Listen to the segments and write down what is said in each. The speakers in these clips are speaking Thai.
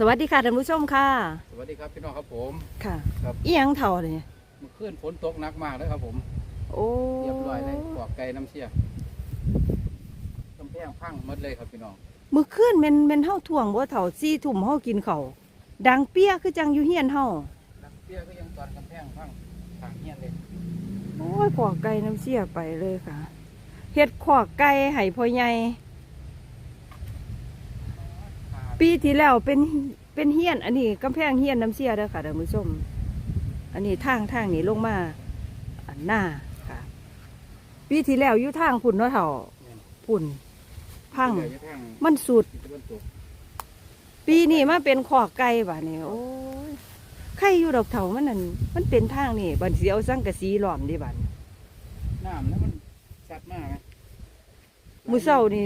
สวัสดีค่ะท่านผู้ชมค่ะ สวัสดีครับพี่น้องครับผม ค่ะครับ อีหยังเท่าเลยเมื่อคืนฝนตกหนักมากเลยครับผม โอ้เรียบร้อยเลยปอกไก่น้ำเชี่ยกำแพงพังหมดเลยครับพี่น้องมื้อคืนแม่นแม่นเฮาท่วงบ่เท่าซี่ทุ่มเฮากินข้าวดังเปี้ยคือจังอยู่เฮียนเฮานักเปี้ยก็ยังตอนกำแพงพังทางเฮียนเลยโอ้ยขอกไก่น้ำเสียไปเลยค่ะเฮ็ดขอกไก่ให้พ่อใหญ่ ปีที่แล้วเป็นเป็นเฮียน อันนี้กำแพงเฮียนน้ำเสียเด้อค่ะท่านผู้ชมอันนี้ทางทางนี้ลงมาอันหน้าค่ะ ปีที่แล้วอยู่ทางพุ่นเนาะเท่าพุ่นพังเดี๋ยวจะทางมันสุดทิศตะวันตกปีนี้มาเป็นขอกไก่บ่านี่โอ้ยใครอยู่ดอกเถามันนั่นมันเป็นทางนี่บัดสิเอาสังกะสีล้อมดิบัดน้ำนั้นมันสัดมากไหมมื้อเช้านี่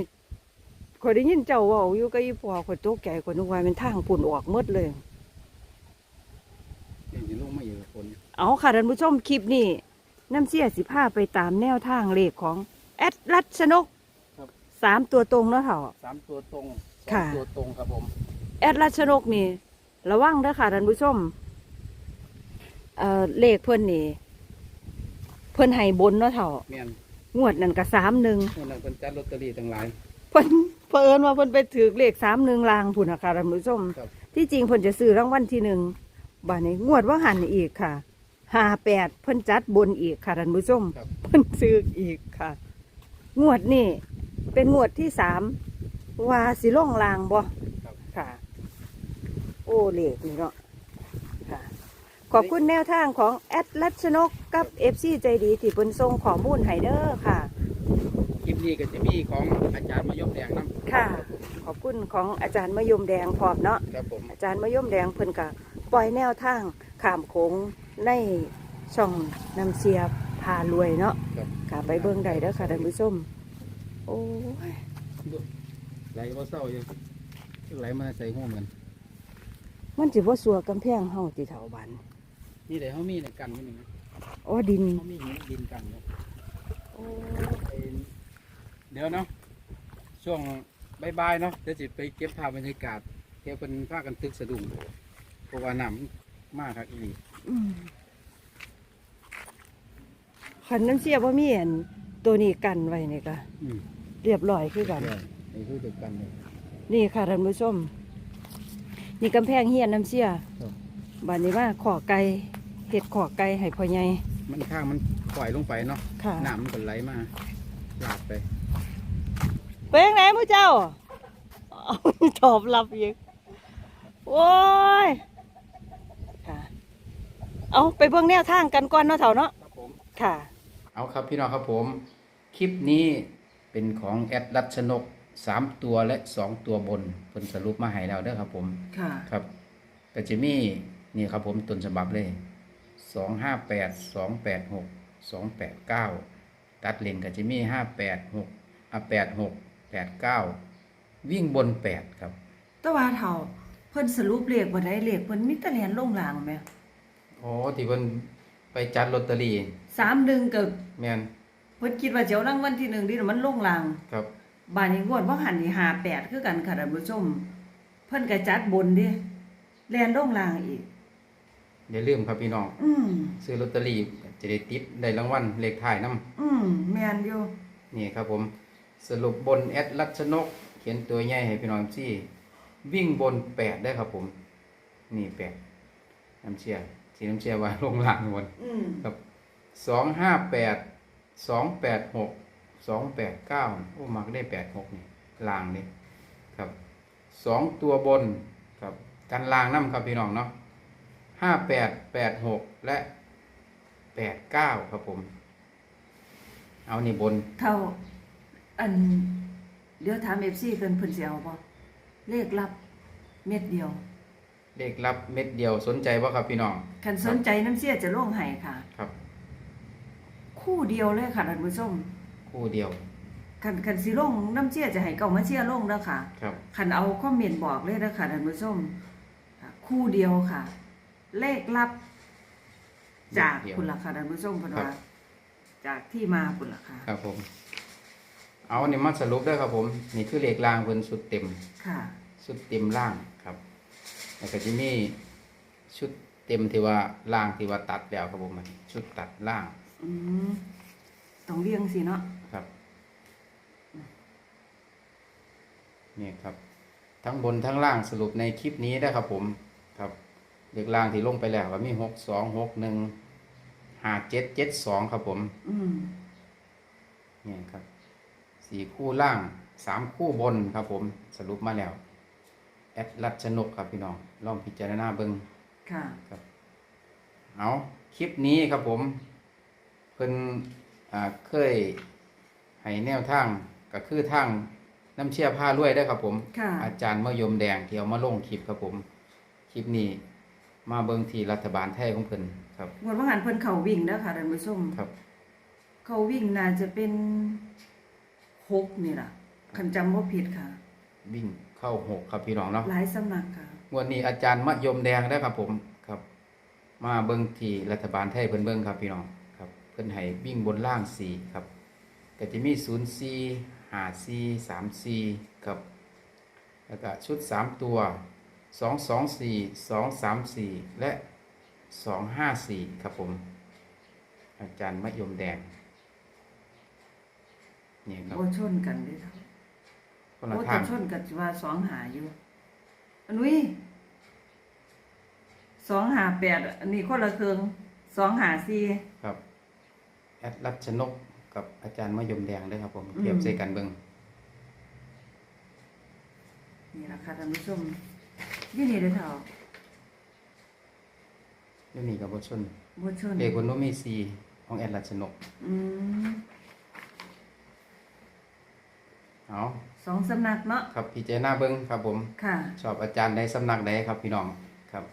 ข่อยได้ยินเจ้าเว้าอยู่กับอีพ่อข่อยตกใจข่อยนึกว่าเป็นทางปุ่นออกหมดเลยเดี๋ยวจะลงมาอยู่กับฝนเอาค่ะท่านผู้ชมคลิปนี้น้ำเสียสิพาไปตามแนวทางเลขของแอดรัชนกสามตัวตรงเนาะเถ่าสามตัวตรงสอค่ะงตัวตรงครับผมแอดรัชนกนี่ ระวังเด้อค่ะท่านผู้ชมเอ่อเลขเพิ่นนี่เพิ่นให้บนเนาะเถ่าแม่นงวดนั่นก็สามหนึ่งคนนั้นคนจัดลอตเตอรี่ต่างหลายเพิ่น เพิ่นว่าเพิ่นไปถือเลขสามหนึ่งลางผุนค่ะท่านผู้ชม ครับ ที่จริงเพิ่นจะซื้อรางวัลที่หนึ่งบาทนี้งวดว่าหันอีกค่ะห้าแปดเพิ่นจัดบนอีกค่ะท่านผู้ชม ครับ เพิ่นซื้ออีกค่ะ งวดนี่เป็นงวดที่สามว่าสิล่องลางบ่ครับ ค่ะ โอ้เลขนี่เนาะค่ะ ขอบคุณแนวทางของแอดลัชนกกับเอฟซีใจดีที่เพิ่นส่งข้อมูลให้เด้อค่ะคลิป นี้ก็จะมีของอาจารย์มายมแดงน้ำค่ะ ขอบคุณของอาจารย์มะยมแดงพร้อมเนาะ ครับผมอาจารย์มะยมแดงเพิ่นกะปล่อยแนวทางขามโขงในช่องนำเสียพารวยเนาะครับค่ะไปเบิ่งได้เด้อค่ะท่านผู้ชม โอ้ยดูไหลว่าเศร้าอยู่ไหลมาใส่ห้อมกันมันสิบ่สัวกำแพงเฮาติเฒ่าบันนี่เดี๋ยวเขามีเนี่ยกันอยู่นี่นะอ๋อดินเขามีหินดินกันอยู่โอ้ ไอ้ เดี๋ยวเนาะช่วงบ่ายๆเนาะเดี๋ยวจิไปเก็บภาพบรรยากาศเกี่ยวเป็นภาคกันตึกสะดุ้งเพราะว่าน้ำมากครับอีหลีอืมคันน้ำเสียบ่มีอันตัวนี้กันไว้นี่ก็อืมเรียบร้อยคือกันใช่ไอ้ผู้เดียวกันเลย นี่ค่ะท่านผู้ชม นี่กำแพงเฮียนน้ำเสียครับบ้านนี้ว่าขอไก่เห็ดขอไก่ให้พ่อใหญ่มันข้างมันปล่อยลงไปเนาะค่ะ น้ำมันก็ไหลมาหลากไป ไปยังไหนมู้เจ้าเอาตอบรับอีกโอ้ยค่ะ เอาไปเบิ่งแนวทางกันก่อนเนาะเถ่าเนาะครับผมค่ะ เอาครับพี่น้องครับผม คลิปนี้เป็นของแอดรัชนกสามตัวและสองตัวบนเพิ่นสรุปมาให้แล้วเด้อครับผมค่ะ ครับก็จะมีนี่ครับผมต้นฉบับเลยสองห้าแปดสองแปดหกสองแปดเก้าตัดเลนก็จะมีห้าแปดหกอะแปดหก แปดเก้าวิ่งบนแปดครับแตว่าเถ่าเพิ่นสรุปเลขบ่ได้เลขเพิ่นมีแต่แลนลงลางแหมโอ้ที่เพิ่นไปจัดลอตเตอรี่31ก็แม่นเพิ่นคิดว่าสิเอารางวัลที่1ดิมันลงลาง ครับบ้านนี้งวดว่าหันนี่58คือกันค่ะท่านผู้ชม เพิ่นก็จัดบนเด้แลนลงลางอีก อย่าลืมครับพี่น้องอืมซื้อลอตเตอรี่จะได้ติดได้รางวัลเลขท้ายนํอืมแม่นอยู่นี่ครับผม สรุปบนแอดลัชนก เขียนตัวใหญ่ให้พี่น้องที่ วิ่งบนแปดได้ครับผม นี่แปดน้ำเชียร์สีน้ำเชียร์ว่าลงล่างบนอืมครับสองห้าแปดสองแปดหกสองแปดเก้าโอ้มักได้แปดหกนี่ล่างนี่ครับสองตัวบนครับกันล่างน้ำครับพี่น้องเนาะห้าแปดแปดหกและแปดเก้าครับผม เอานี่บน เท่า อันเดี๋ยวถาม FC เพิ่นเพิ่นสิเอาบ่เลขลับเม็ดเดียวเลขลับเม็ดเดียวสนใจว่าครับพี่น้องคันสนใจน้ำเสียจะลงให้ค่ะ ครับ คู่เดียวเลยค่ะท่านผู้ชมคู่เดียว คันคันสิลงน้ำเสียจะให้เก่ามาเชียร์ลงเด้อค่ะครับคันเอาคอมเมนต์บอกเลยเด้อค่ะท่านผู้ชมค่ะคู่เดียวค่ะ เลขลับ จากเดียวคุณล่ะค่ะท่านผู้ชมเพิ่นครัว่าบจากที่มาคุณล่ะค่ะ ครับผม เอาอันนี้มาสรุปได้อครับผม นี่คือเลขล่างเพิ่นสุดเต็ม ค่ะ สุดเต็มล่างครับแล้วก็จะมีชุดเต็มที่ว่าล่างที่ว่าตัดแล้วครับผมมันชุดตัดล่างอืมต้องเรียงสิเนาะ ครับนี่ครับ ทั้งบนทั้งล่างสรุปในคลิปนี้นะครับผมครับเด็กล่างที่ลงไปแล้วก็มีหกสองหกหนึ่งห้าเจ็ดเจ็ดสองครับผมอืมนี่ครับ สี่คู่ล่างสามคู่บนครับผมสรุปมาแล้ว แอดรัชนกครับพี่น้องลองพิจารณาเบิงค่ะครับเอาคลิปนี้ครับผมเพิ่นอ่าเคยให้แนวทางก็คือทางน้ำเชี่ยผ้ารวยได้อครับผมค่ะอาจารย์มะยมแดงที่เอามาลงคลิปครับผม คลิปนี้มาเบิงที่รัฐบาลไทยของเพิ่นครับงวดว่าหันเพิ่นเขาวิ่งเด้อค่ะท่านผู้ชมครับ เขาวิ่งน่าจะเป็น หกนี่ล่ะคันจำว่าผิดค่ะ วิ่งเข้าหกครับพี่น้องเนาะหลายสำนักค่ะวันนี้อาจารย์มะยมแดงได้อครับผมครับ มาเบิ้งที่รัฐบาลไทยเพิ่นเบิ้งครับพี่น้องครับ เพิ่นให้วิ่งบนล่างสี่ครับก็จะมีศูนย์สี่ห้าสี่สามสี่ครับแล้วก็ชุดสามตัวสองสองสี่สองสามสี่และสองห้าสี่ครับผม อาจารย์มะยมแดง นี่ครับโอ้ชนกันเด้อค่ะคนละโอ้ทาแต่งชนกันว่าสองหาอยู่อันนี้สองหาแปดอันนี้คนละเครื่องสองหาสี่ ครับแอดรัชนกกับอาจารย์มะยมแดงด้วยครับผมอืม เทียบใส่กันเบิ้งนี่ล่ะค่ะท่านผู้ชมยี่นี่เด้อเท่าเรื่องนี้กับบชนบ่ชนเอกคนโนมีซีของแอดรัชนก อืม เอาสองสำนักเนาะครับพี่เจหน้าเบิ้งครับผมค่ะ ชอบอาจารย์ใดสำนักใดครับพี่น้องครับ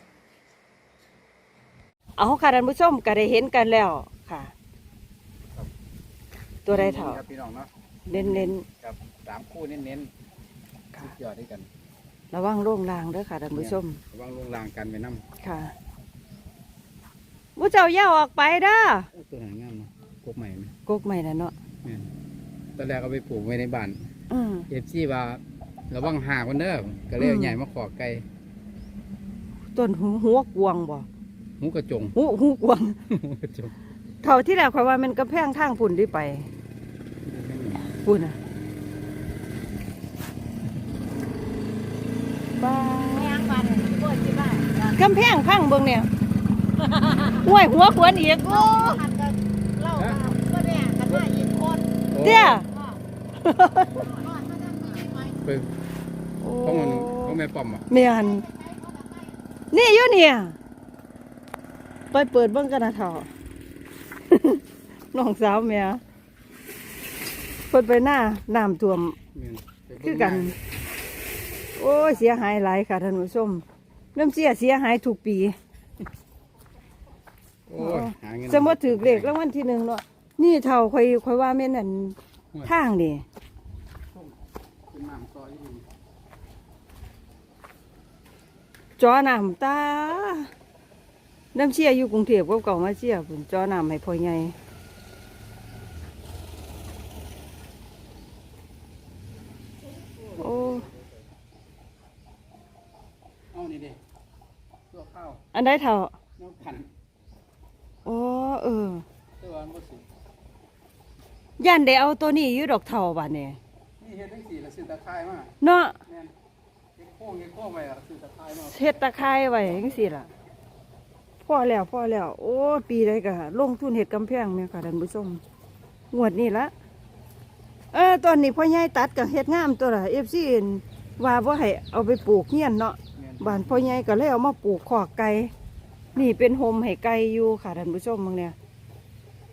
เอาค่ะท่านผู้ชมก็ได้เห็นกันแล้วค่ะครับตัวใดเท่าครับพี่น้องเนาะเน้นเน้นครับสามคู่เน้นๆๆค่ะสุดยอดด้วยกัน ระวังโร่งรางเด้อค่ะท่านผู้ชมระวังลงรางกันไปน้ค่ะผู้เจ้าอย่าออกไปเด้อำโอ้ตัวไหนงามเนาะกกใหม่ไหมกกใหม่น่ะเนาะแม่นตอนแรกเอาไปปลูกไว้ในบ้าน อืมเอฟซีว่าระวังหากวันเด้อก็เลยเอาอืมใหญ่มาขอไก่ต้นหูหัวกวางบ่หูกระจงหูหูกวางหูกระจงเท่าที่แล้วข่อยว่ามันกำแพงทางพุ่นที่ไปพุ่นน่ะบ้าไม่ยังบันปวดที่บ้านกำแพงพังเบิ่งเนี่ยห้วยหัวขวนอีกโอ้หันกันเล่าก็เนี่ยกันว่ายินคนเตี้ยนอนมานั่ง ไม่ไหมไปของมันของแม่ป้อมอะเมียนนี่อยู่เนี่ย ไปเปิดเบิ่งกันนะเถอะน้องสาวเมียเพิ่นไปหน้าน้ำท่วม แม่นไปเบิ่งคือกันโอ้ยเสียหายหลายค่ะท่านผู้ชมน้ำเสียเสียหายทุกปีโอ้ยหาเงิน สมมติถือเลขรางวัลที่หนึ่งเนาะนี่เท่าคอยคอยว่าแม่นอั่นทางนี่เป็นน้ำซอยอยู่นี่ จอน้ำตา น้ำเชี่ยอยู่กรุงเทพก็เก่ามาเชี่ยพุ่นจอน้ำให้พ่อใหญ่โอ้เอานี่ดิตัวข้าวอันใดเท่าน้ำขันอ๋อเออตัวอันบ่สุกย่านได้เอาตัวนี้อยู่ดอกเท่าบัดเนี่ยนี่ เฮ็ดจังซี่แล้วซื้อตะไคร้มาเนาะแม่นเฮ็ดโค้งเฮ็ดโค้งไว้แล้วซื้อตะไคร้มาเฮ็ดตะไคร้ไว้จังซี่ล่ะพ่อแล้วพ่อแล้ว โอ้ปีใดก็ลงทุนเฮ็ดกำแพงเนี่ยค่ะท่านผู้ชมงวดนี้ละเออตอนนี้พ่อใหญ่ตัดก็เฮ็ดงามตัวละ FC ว่าบ่ให้เอาไปปลูกเฮียนเนาะแม่นบ้านพ่อใหญ่ก็เลยเอามาปลูกขอกไก่นี่เป็นโฮมให้ไก่อยู่ค่ะท่านผู้ชมบางเนี่ย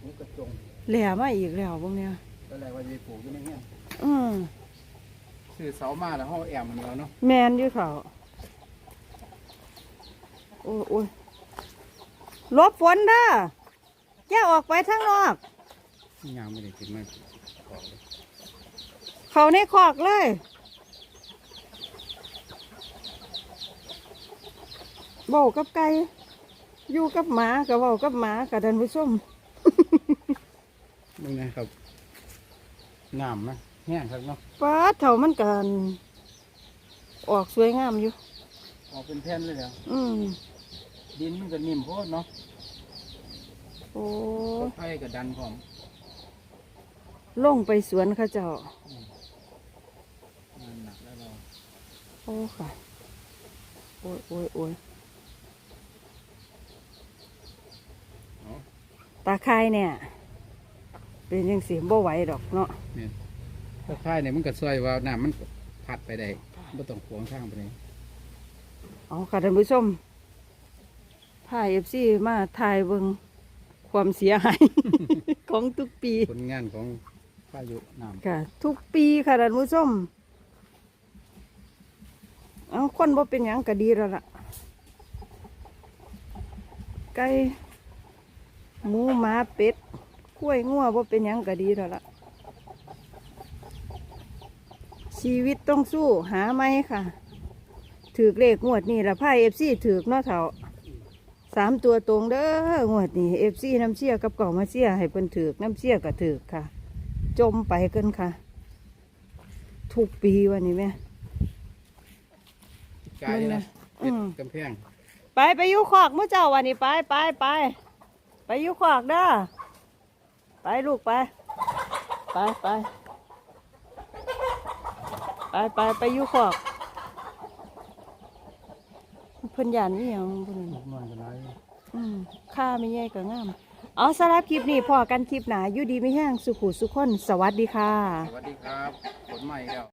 หูกระจงแหล่มาอีกแล้วบางเนี่ยตอนแรกว่าจะไปปลูกอยู่ในเฮียนอืม ซื้อเสามาแล้วเฮาแอมมันเอาเนาะแมนอยู่เขาโอ้ยโอ้ยหลบฝนเด้ออย่าออกไปทางนอกนี่ยางไม่ได้กินมาขอกเลยเขาในคอกเลยเบากับไก่อยู่กับหมากับเบากับหมากับท่านผู้ชมมึงนะครับงามนะ แห้งครับเนาะป้าดเถ่ามันกัน ออกสวยงามอยู่ ออกเป็นแผ่นเลยเหรออืมดินมันก็นิ่มโพดเนาะโอ้ไผ่ก็ดันพร้อมลงไปสวนเขาเจ้า งานหนักแล้วเราโอ้ค่ะ โอ้ยโอ้ยโอ้ยเอาตาคายเนี่ย เป็นยังเสียบ่ไหวดอกเนาะ เนี่ย ถ้าค่ายเนี่ยมันก็ซอยว่าน้ำมันก็พัดไปได้ไม่ต้องขวางทางไปเลยเอาค่ะท่านผู้ชมพาเอฟซีมาถ่ายเบิงความเสียหาย ของทุกปีผลงานของพายุน้ำค่ะ ทุกปีค่ะท่านผู้ชมเอาคนบ่เป็นหยังก็ดีแล้วล่ะ ไก่หมูหมาเป็ดกล้วยงัวบ่เป็นหยังก็ดีแล้วล่ะ ชีวิตต้องสู้หาไหมค่ะ ถือเลขงวดนี่ละไพ่เอฟซีถือเนาะเถาสามตัวตรงเด้องวดนี่เอฟซีน้ำเชี่ยกับเก่ามาเชี่ยให้เพิ่นถือน้ำเชี่ยก็ถือค่ะ จมไปเกินค่ะ ทุกปีวันนี้แม่กายนะอืเป็ดมกำแพงไปไปอยุคอกเมื่อเจ้าวันนี้ไปไปไปไปอยุคอกเด้อไปลูกไป ไปไป ไปไปไปอยุคอบเพิ่นยานนี่ยังเพิ่นนอนกันไรอืมข้าไม่แย่ก็งามเอาสำหรับคลิปนี้พอกันคลิปหนาอยู่ดีไม่แห้งสุขุสุขคน สวัสดีค่ะ สวัสดีครับผลใหม่แล้ว